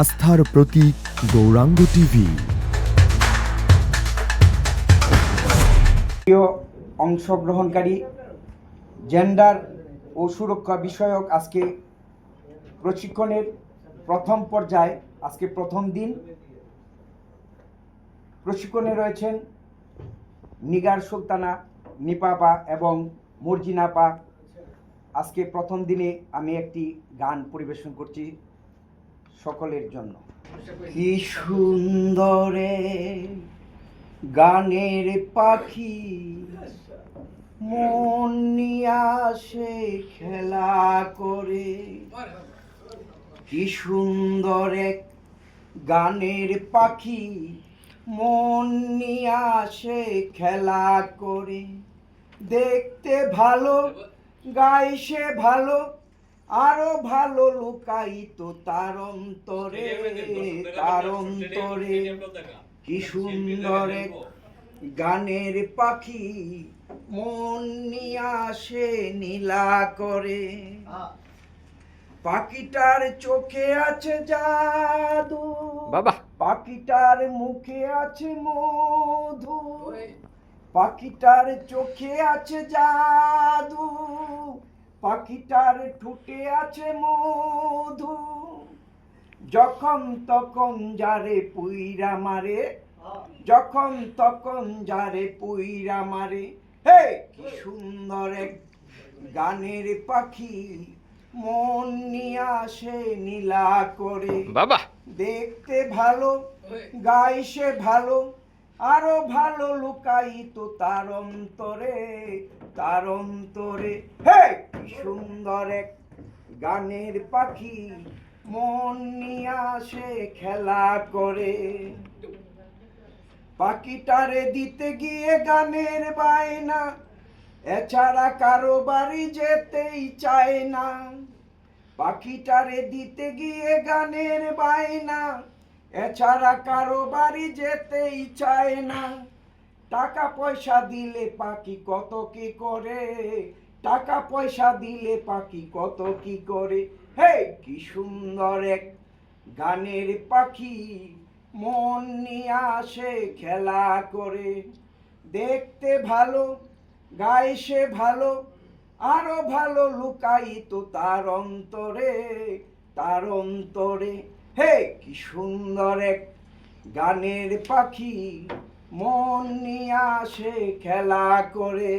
আস্থার প্রতীক গৌরাঙ্গ টিভি। প্রিয় অংশগ্রহণকারী জেন্ডার ও সুরক্ষা বিষয়ক আজকে প্রশিক্ষণের প্রথম পর্যায়ে, আজকে প্রথম দিন। প্রশিক্ষণে রয়েছেন নিগার সুলতানা, নিপাপা এবং মর্জিনাপা। আজকে প্রথম দিনে আমি একটি গান পরিবেশন করছি। সকলের জন্য। কি সুন্দরে গানের পাখি মন নিয়ে আসে খেলা করে। কি সুন্দর এক গানের পাখি মন নিয়ে আসে খেলা করে। দেখতে ভালো গাইছে ভালো আরও ভালো লুকাইত তার অন্তরে তার অন্তরে কি সুন্দর গানের পাখি মন নিয়ে আসে নীলা করে। পাখিটার চোখে আছে জাদু। বাবা। পাখিটার মুখে আছে মধু। পাখিটার চোখে আছে জাদু। পাখিটার ঠুটে আছে মধু। যখন তখন যারে পুইরা মারে যখন তখন যারে পুইরা মারে হে কি সুন্দর এক গানের পাখি। মন নিয়ে আসে নীলা করে। বাবা। দেখতে ভালো গাইছে ভালো আরও ভালো লুকাই তো তার অন্তরে। তার অন্তরে হে সুন্দর এক গানের পাখি মন নিয়ে আসে, খেলা করে। পাখিটারে দিতে গিয়ে গানের বায়না, এছাড়া কারও বাড়ি যেতেই চায় না। পাখিটারে দিতে গিয়ে গানের বায়না, এছাড়া কারও বাড়ি যেতেই চায় না। টাকা পয়সা দিলে পাখি কত কি করে? টাকা পয়সা দিলে পাখি কত কি করে? হে কি সুন্দর এক গানের পাখি। মন নিয়ে আসে খেলা করে। দেখতে ভালো গাইছে ভালো, আরও ভালো লুকাইত তার অন্তরে তার অন্তরে। হে কি সুন্দর এক গানের পাখি। মন নিয়ে আসে খেলা করে।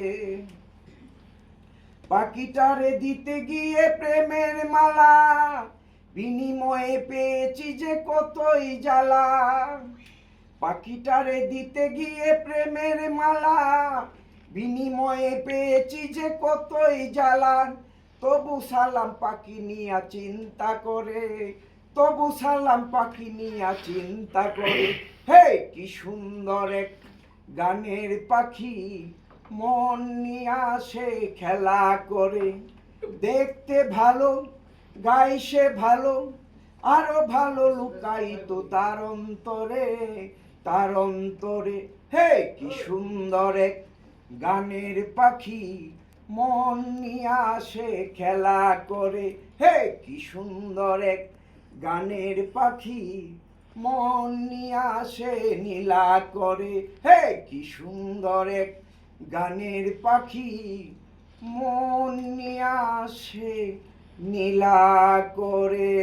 পাখিটারে দিতে গিয়ে প্রেমের মালা, বিনিময়ে পেয়েছি যে কতই জ্বালা। পাখিটারে দিতে গিয়ে প্রেমের মালা, বিনিময়ে পেয়েছি যে কতই জ্বালা। তবু সালাম পাখি নিয়া চিন্তা করে তবু সালাম পাখি নিয়া চিন্তা করে, হে কি সুন্দর এক গানের পাখি, মন নিয়ে আসে খেলা করে। দেখতে ভালো, গাইছে ভালো, আরও ভালো লুকাইত তার অন্তরে তার অন্তরে। হে কি সুন্দর এক গানের পাখি, মন নিয়ে আসে খেলা করে। হে কি সুন্দর এক গানের পাখি মন নিয়ে আসে, নীলা করে। হে কি সুন্দর এক গানের পাখি মন নিয়ে আসে, নীলা করে।